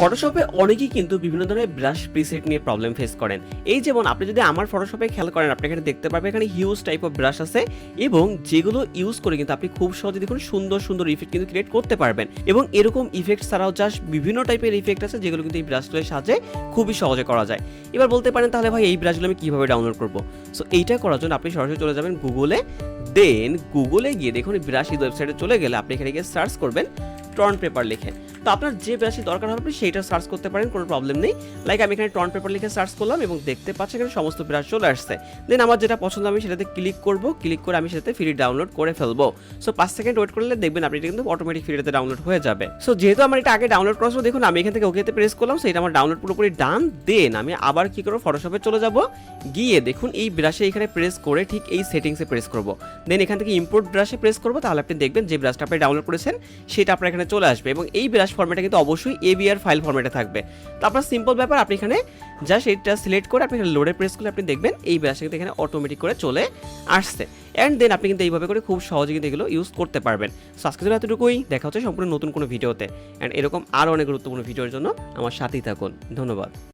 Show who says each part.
Speaker 1: ফটোশপে অনেকেই কিন্তু বিভিন্ন ধরনের ব্রাশ প্রিসেট নিয়ে প্রবলেম ফেস করেন। এই যেমন আপনি যদি আমার ফটোশপে খেয়াল করেন, আপনি এখানে দেখতে পারবেন এখানে হিউজ টাইপ অফ ব্রাশ আছে এবং যেগুলো ইউজ করে কিন্তু আপনি খুব সহজে দেখুন সুন্দর সুন্দর ইফেক্ট কিন্তু ক্রিয়েট করতে পারবেন। এবং এরকম ইফেক্ট ছাড়াও জাস্ট বিভিন্ন টাইপের ইফেক্ট আছে যেগুলো কিন্তু এই ব্রাশগুলোর সাহায্যে খুবই সহজে করা যায়। এবার বলতে পারেন তাহলে ভাই, এই ব্রাশগুলো আমি কীভাবে ডাউনলোড করব? সো এইটা করার জন্য আপনি সরাসরি চলে যাবেন গুগলে দেন গুগলে গিয়ে দেখুন ব্রাশ ওয়েবসাইটে চলে গেলে আপনি এখানে গিয়ে সার্চ করবেন টর্ন পেপার লিখে। তো আপনার যে ব্রাশই দরকার হবে সেইটা সার্চ করতে পারেন, কোনো প্রবলেম নেই। লাইক আমি এখানে টর্ন পেপার লিখে সার্চ করলাম এবং দেখতে পাচ্ছি এখানে সমস্ত ব্রাশ চলে আসছে। দেন আমার যেটা পছন্দ আমি সেটাতে ক্লিক করব ক্লিক করে আমি সেটাতে ফ্রি ডাউনলোড করে ফেলব। সো পাঁচ সেকেন্ড ওয়েট করলে দেখবেন আপনি এটা কিন্তু অটোমেটিক ফ্রিতে ডাউনলোড হয়ে যাবে। সো যেহেতু আমার এটা আগে ডাউনলোড করা দেখুন আমি এখান থেকে ওকেতে প্রেস করলাম সেটা আমার ডাউনলোড পুরোপুরি ডান দেন আমি আবার কি করব ফটোশপে চলে যাব। গিয়ে দেখুন এই ব্রাশে এখানে প্রেস করে ঠিক এই সেটিংসে প্রেস করব। দেন এখান থেকে ইম্পোর্ট ব্রাশে প্রেস করব, তাহলে আপনি দেখবেন যে ব্রাশটা আপনি ডাউনলোড করেছেন, সেটা আপনার এখানে চলে আসবে এবং এই ব্রাশ ফরম্যাটে কিন্তু অবশ্যই এবিআর ফাইল ফর্মেটে থাকবে। তো আপনার সিম্পল ব্যাপার, আপনি এখানে জাস্ট এটা সিলেক্ট করে আপনি এখানে লোডে প্রেস করলে আপনি দেখবেন এই ব্যাসটা কিন্তু এখানে অটোমেটিক করে চলে আসছে। অ্যান্ড দেন আপনি কিন্তু এইভাবে করে খুব সহজে কিন্তু এগুলো ইউজ করতে পারবেন। সো আজকে জন্য এতটুকুই। দেখা হচ্ছে সম্পূর্ণ নতুন কোনো ভিডিওতে। অ্যান্ড এরকম আরও অনেক গুরুত্বপূর্ণ ভিডিওর জন্য আমার সাথেই থাকুন। ধন্যবাদ।